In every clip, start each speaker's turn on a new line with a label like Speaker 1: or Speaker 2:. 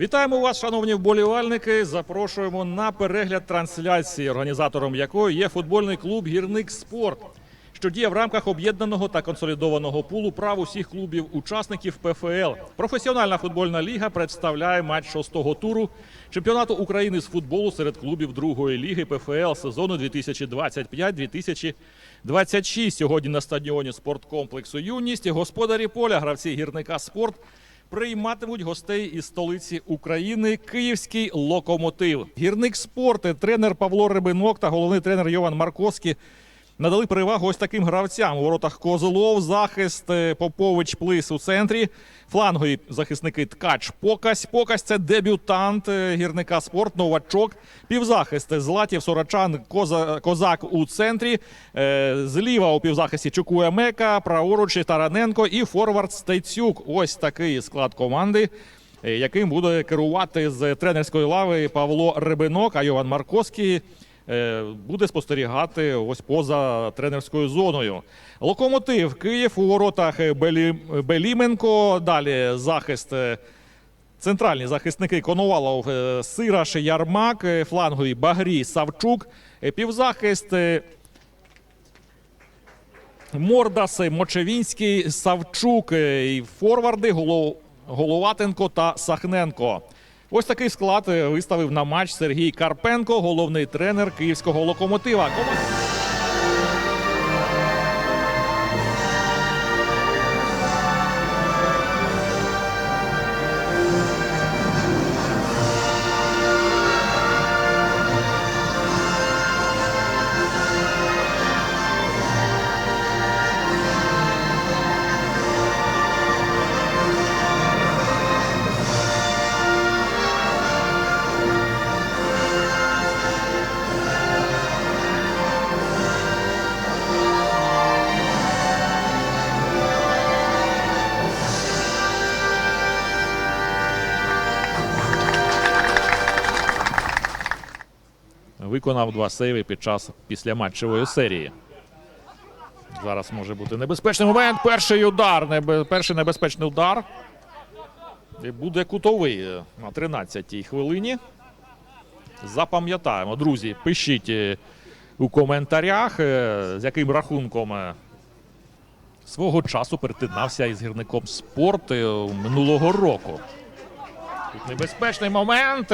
Speaker 1: Вітаємо вас, шановні вболівальники. Запрошуємо на перегляд трансляції, організатором якої є футбольний клуб Гірник Спорт, що діє в рамках об'єднаного та консолідованого пулу прав усіх клубів-учасників ПФЛ. Професіональна футбольна ліга представляє матч шостого туру чемпіонату України з футболу серед клубів другої ліги ПФЛ сезону 2025-2026. Сьогодні на стадіоні спорткомплексу Юність господарі поля гравці гірника спорт прийматимуть гостей із столиці України Київський локомотив. Гірник спорти, тренер Павло Рибинок та головний тренер Йован Марковський надали перевагу ось таким гравцям. У воротах Козлов, захист е, Попович Плис у центрі. Флангові захисники Ткач Покась. Покась це дебютант е, гірника спорт, новачок. Півзахист Златів Сорочан Коза, Козак у центрі. Е, Зліва у півзахисті Чукуя Мека, праворуч Тараненко і форвард Стецюк. Ось такий склад команди. Яким буде керувати з тренерської лави Павло Рибинок, а Йован Марковський буде спостерігати ось поза тренерською зоною. Локомотив Київ у воротах Белі... Беліменко. Далі захист. е, Центральні захисники Коновалов, е, Сираш, Ярмак, е, флангові Багрій, Савчук, е, півзахист е, Мордас, е, Мочевінський, Савчук, е, і форварди Голов... Головатенко та Сахненко. Ось такий склад е, виставив на матч Сергій Карпенко, головний тренер київського локомотива. Виконав два сейви під час післяматчевої серії. Зараз може бути небезпечний момент. Перший удар, небе- перший небезпечний удар. І буде кутовий на 13-й хвилині. Запам'ятаємо, друзі, пишіть е, у коментарях, е, з яким рахунком е, свого часу перетинався із гірником спорт е, минулого року. Тут небезпечний момент.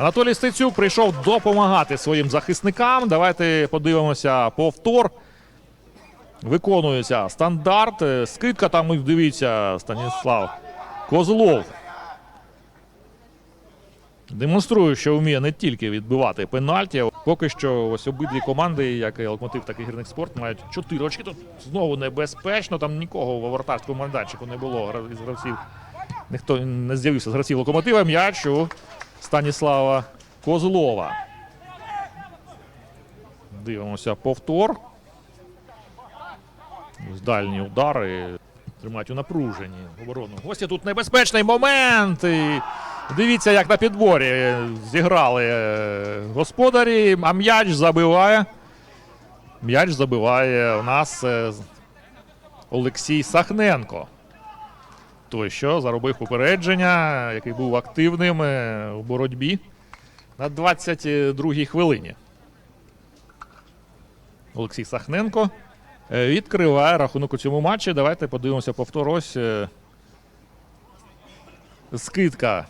Speaker 1: Анатолій Стецюк прийшов допомагати своїм захисникам. Давайте подивимося повтор. Виконується стандарт. Скидка там, дивіться, Станіслав Козлов. Демонструє, що вміє не тільки відбивати пенальті. Поки що ось обидві команди, як і Локомотив, так і гірник спорт, мають чотири очки. Тут знову небезпечно. Там нікого в воротарському майданчику не було із гравців. Ніхто не з'явився з гравців локомотива. М'яч у Станіслава Козлова. Дивимося повтор. Дальні удари тримають у напруженні оборону. Гості тут небезпечний момент. І дивіться, як на підборі зіграли е, господарі, а м'яч забиває. М'яч забиває у нас е, Олексій Сахненко. Той, що заробив попередження, який був активним е, у боротьбі на 22-й хвилині. Олексій Сахненко е, відкриває рахунок у цьому матчі. Давайте подивимося повтор. Ось е, скидка.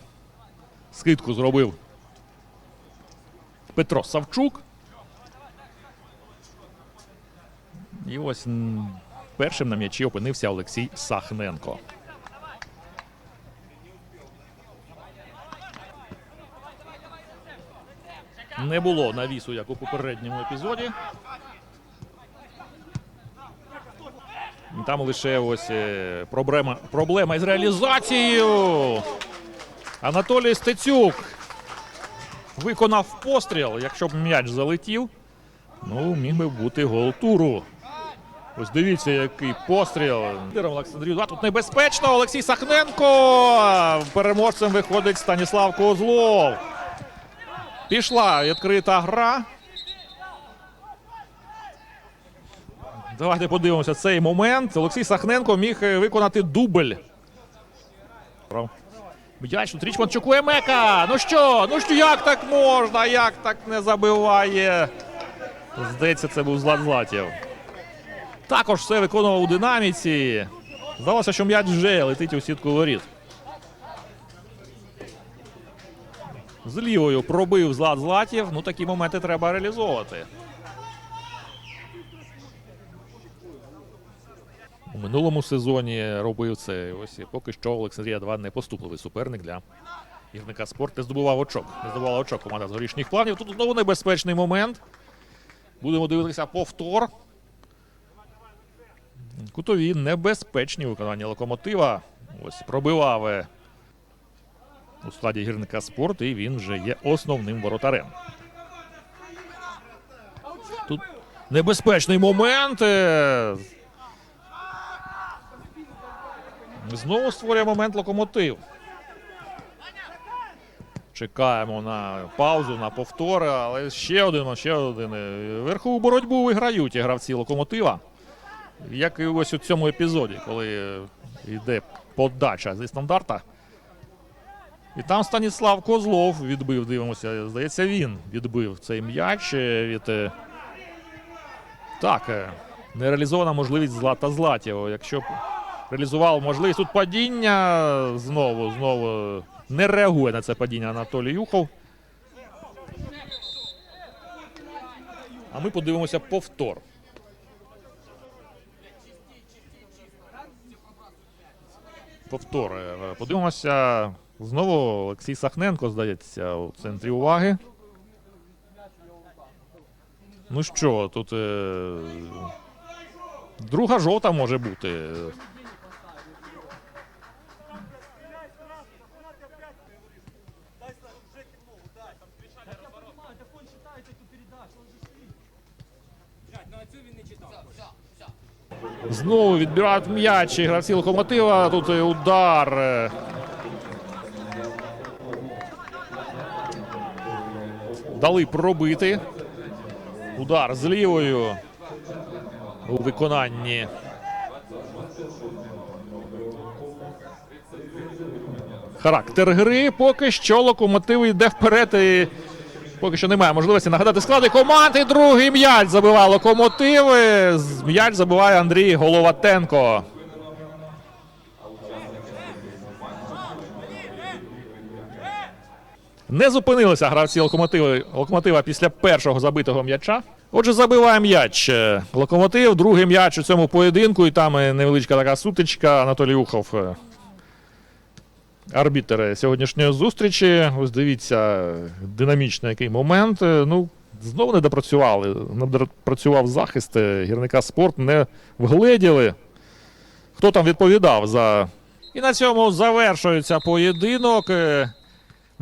Speaker 1: Скидку зробив Петро Савчук. І ось першим на м'ячі опинився Олексій Сахненко. Не було навісу, як у попередньому епізоді. Там лише ось е, проблема, проблема із реалізацією. Анатолій Стецюк виконав постріл. Якщо б м'яч залетів, ну, міг би бути гол туру. Ось дивіться, який постріл. Лідером Олександрію Тут небезпечно. Олексій Сахненко. Переможцем виходить Станіслав Козлов. Пішла відкрита гра. Давайте подивимося цей момент. Олексій Сахненко міг е, виконати дубль. М'яч тут Річмонд чекує Мека. Ну що? Ну що, як так можна? Як так не забиває? Здається, це був Злат Златів. Також все виконував у динаміці. Здалося, що м'яч вже летить у сітку воріт. З лівою пробив Злат Златів. Ну такі моменти треба реалізовувати. У минулому сезоні робив це. Ось і поки що Олександрія 2 не поступливий суперник для гірника спорт. Не здобував очок. Не здобувала очок команда з горішніх планів. Тут знову небезпечний момент. Будемо дивитися повтор. Кутові небезпечні у виконанні локомотива. Ось пробивав е, у складі гірника спорт, і він вже є основним воротарем. Тут небезпечний момент. е, Знову створює момент локомотив. Чекаємо на паузу, на повтори, але ще один, ще один. Е, Верхову боротьбу виграють гравці локомотива. Як і ось у цьому епізоді, коли е, йде подача зі стандарта. І там Станіслав Козлов відбив, дивимося. Здається, він відбив цей м'яч е, від. е, Так, е, нереалізована можливість Злата Златєва. Якщо б реалізував можливість тут падіння, знову, знову не реагує на це падіння Анатолій Юхов. А ми подивимося повтор. Повтор. Подивимося. Знову Олексій Сахненко, здається, у центрі уваги. Ну що, тут е, друга жовта може бути. Знову відбирають м'яч і гравці локомотива. Тут удар. Дали пробити. Удар з лівою у виконанні. Характер гри поки що локомотив йде вперед. І поки що немає можливості нагадати склади команди. Другий м'яч забиває локомотив. М'яч забиває Андрій Головатенко. Не зупинилися гравці локомотиви, локомотива після першого забитого м'яча. Отже, забиває м'яч. е, Локомотив, другий м'яч у цьому поєдинку, і там е, невеличка така сутичка. Анатолій Ухов. е, Арбітер сьогоднішньої зустрічі. Ось дивіться, динамічний який момент. Ну, знову не допрацювали. Не допрацював захист гірника спорт, не вгледіли. Хто там відповідав за. І на цьому завершується поєдинок.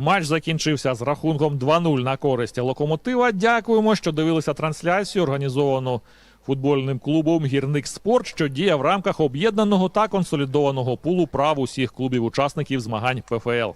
Speaker 1: Матч закінчився з рахунком 2-0 на користь локомотива. Дякуємо, що дивилися трансляцію, організовану футбольним клубом Гірник Спорт, що діє в рамках об'єднаного та консолідованого пулу прав усіх клубів-учасників змагань ПФЛ.